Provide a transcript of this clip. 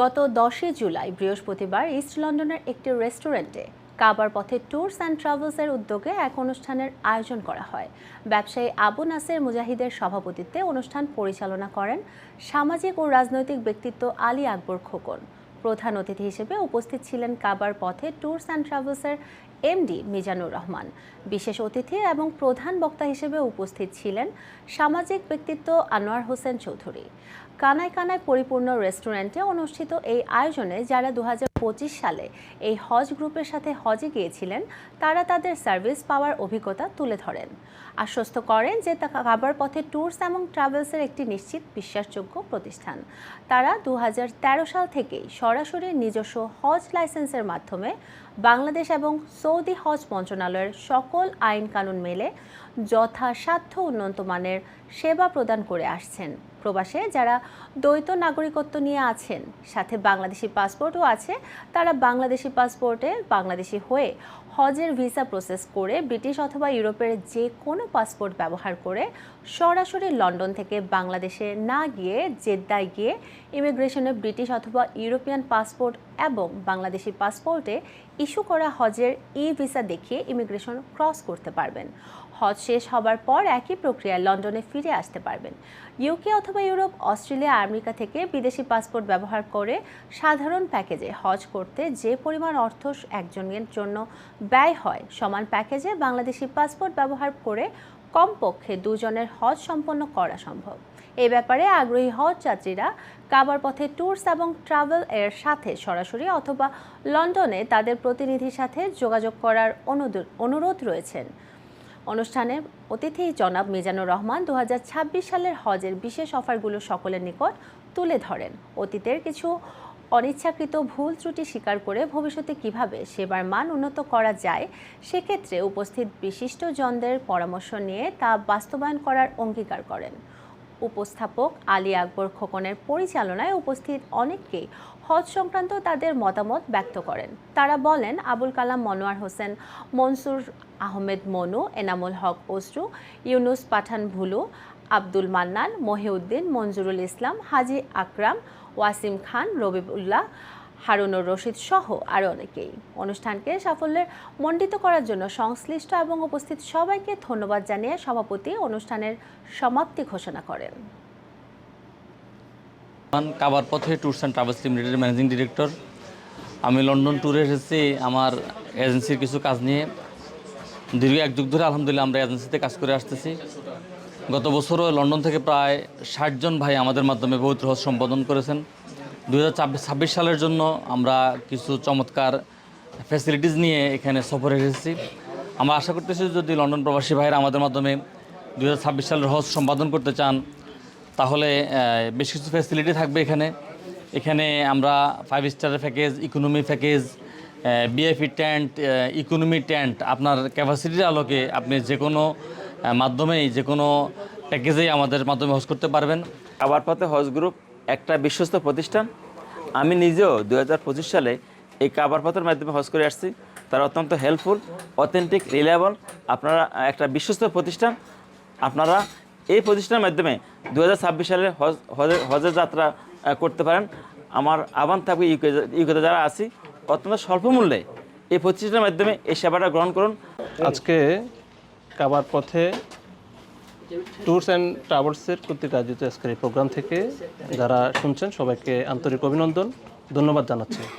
গত দশই জুলাই বৃহস্পতিবার ইস্ট লন্ডনের একটি রেস্টুরেন্টে কাবার পথে ট্যুরস অ্যান্ড ট্রাভেলসের উদ্যোগে এক অনুষ্ঠানের আয়োজন করা হয়। ব্যবসায়ী আবু নাসের মুজাহিদের সভাপতিত্বে অনুষ্ঠান পরিচালনা করেন সামাজিক ও রাজনৈতিক ব্যক্তিত্ব আলী আকবর খোকন। প্রধান অতিথি হিসেবে উপস্থিত ছিলেন কাবার পথে ট্যুরস অ্যান্ড ট্রাভেলসের এমডি মিজানুর রহমান। বিশেষ অতিথি এবং প্রধান বক্তা হিসেবে উপস্থিত ছিলেন সামাজিক ব্যক্তিত্ব আনোয়ার হোসেন চৌধুরী। কানায় কানায় পরিপূর্ণ রেস্টুরেন্টে অনুষ্ঠিত এই আয়োজনে যারা দু হাজার পঁচিশ সালে এই হজ গ্রুপের সাথে হজে গিয়েছিলেন, তারা তাদের সার্ভিস পাওয়ার অভিজ্ঞতা তুলে ধরেন। আশ্বস্ত করেন যে তা কাবার পথে ট্যুরস এবং ট্রাভেলসের একটি নিশ্চিত বিশ্বাসযোগ্য প্রতিষ্ঠান। তারা দু হাজার তেরো সাল থেকেই সরাসরি নিজস্ব হজ লাইসেন্সের মাধ্যমে বাংলাদেশ এবং সৌদি হজ মন্ত্রণালয়ের সকল আইন কানুন মেলে যথাসাধ্য উন্নত মানের সেবা প্রদান করে আসছেন। প্রবাসে যারা দ্বৈত নাগরিকত্ব নিয়ে আছেন, সাথে বাংলাদেশি পাসপোর্টও আছে, তারা বাংলাদেশি পাসপোর্টে বাংলাদেশি হয়ে হজের ভিসা প্রসেস করে ব্রিটিশ অথবা ইউরোপের যে কোনো পাসপোর্ট ব্যবহার করে সরাসরি লন্ডন থেকে বাংলাদেশে না গিয়ে জেদ্দায় গিয়ে ইমিগ্রেশনে ব্রিটিশ অথবা ইউরোপিয়ান পাসপোর্ট এবং বাংলাদেশি পাসপোর্টে ইস্যু করা হজের ই ভিসা দেখিয়ে ইমিগ্রেশন ক্রস করতে পারবেন। হজ শেষ হবার পর একই প্রক্রিয়ায় লন্ডনে ফিরে আসতে পারবেন। ইউকে অথবা ইউরোপ, অস্ট্রেলিয়া, আমেরিকা থেকে বিদেশি পাসপোর্ট ব্যবহার করে সাধারণ প্যাকেজে হজ করতে যে পরিমাণ অর্থ একজনের জন্য ব্যয় হয়, সমান প্যাকেজে বাংলাদেশি পাসপোর্ট ব্যবহার করে কমপক্ষে দুজনের হজ সম্পন্ন করা সম্ভব। এই ব্যাপারে আগ্রহী হজ যাত্রীরা কাবার পথে ট্যুরস এবং ট্রাভেল এর সাথে সরাসরি অথবা লন্ডনে তাদের প্রতিনিধির সাথে যোগাযোগ করার অনুরোধ রয়েছেন। অনুষ্ঠানে অতিথি জনাব মিজানুর রহমান দু হাজার ছাব্বিশ সালের হজের বিশেষ অফারগুলো সকলের নিকট তুলে ধরেন। অতীতের কিছু অনিচ্ছাকৃত ভুল ত্রুটি স্বীকার করে ভবিষ্যতে কীভাবে সেবার মান উন্নত করা যায়, সেক্ষেত্রে উপস্থিত বিশিষ্ট জনদের পরামর্শ নিয়ে তা বাস্তবায়ন করার অঙ্গীকার করেন। উপস্থাপক আলী আকবর খোকনের পরিচালনায় উপস্থিত অনেককেই হজ সংক্রান্ত তাদের মতামত ব্যক্ত করেন। তারা বলেন, আবুল কালাম মনোয়ার হোসেন, মনসুর আহমেদ মনু, এনামুল হক ওসরু ইউনুস পাঠান ভুলু, আব্দুল মান্নান, মহিউদ্দিন, মঞ্জুরুল ইসলাম, হাজি আকরাম, ওয়াসিম খান, রবিবুল্লাহ হারুনুর রশিদ সহ আরও অনেকেই। অনুষ্ঠানকে সাফল্যের মণ্ডিত করার জন্য সংশ্লিষ্ট এবং উপস্থিত সবাইকে ধন্যবাদ জানিয়ে সভাপতি অনুষ্ঠানের সমাপ্তি ঘোষণা করেন। কাবার পথে ট্যুরস অ্যান্ড ট্রাভেলস লিমিটেডের ম্যানেজিং ডিরেক্টর। আমি লন্ডন ট্যুরে এসেছি, আমার এজেন্সির কিছু কাজ নিয়ে। দীর্ঘ এক যুগ ধরে আলহামদুলিল্লাহ আমরা এজেন্সিতে কাজ করে আসতেছি। গত বছরও লন্ডন থেকে প্রায় ষাটজন ভাই আমাদের মাধ্যমে বহুত রহস্য সম্পাদন করেছেন। দু সালের জন্য আমরা কিছু চমৎকার ফ্যাসিলিটিস নিয়ে এখানে সফরে এসেছি আমরা আশা করতেছি যদি লন্ডন প্রবাসী ভাইরা আমাদের মাধ্যমে দু হাজার ছাব্বিশ সালের হজ সম্পাদন করতে চান, তাহলে বেশ কিছু ফ্যাসিলিটি থাকবে এখানে। এখানে আমরা ফাইভ স্টারের প্যাকেজ ইকোনমি প্যাকেজ বিএফি ট্যান্ট ইকোনমি ট্যান্ট আপনার ক্যাপাসিটির আলোকে আপনি যে কোনো মাধ্যমেই, যে কোনো প্যাকেজেই আমাদের মাধ্যমে হজ করতে পারবেন। আবার পথে হজ গ্রুপ একটা বিশ্বস্ত প্রতিষ্ঠান। আমি নিজেও দু হাজার পঁচিশ সালে এই কাবার পথের মাধ্যমে হজ করে আসছি। তারা অত্যন্ত হেল্পফুল অথেন্টিক রিলায়েবল আপনারা একটা বিশ্বস্ত প্রতিষ্ঠান। আপনারা এই প্রতিষ্ঠানের মাধ্যমে দু হাজার ছাব্বিশ সালে হজ হজের- যাত্রা করতে পারেন। আমার আহ্বান থাকবে ইউকে যারা আছি, অত্যন্ত স্বল্প মূল্যে এই প্রতিষ্ঠানের মাধ্যমে এই সেবাটা গ্রহণ করুন। আজকে কাবার পথে ট্যুরস অ্যান্ড ট্রাভেলসের কর্তৃক আয়োজিত আজকের এই প্রোগ্রাম থেকে যারা শুনছেন, সবাইকে আন্তরিক অভিনন্দন। ধন্যবাদ জানাচ্ছি।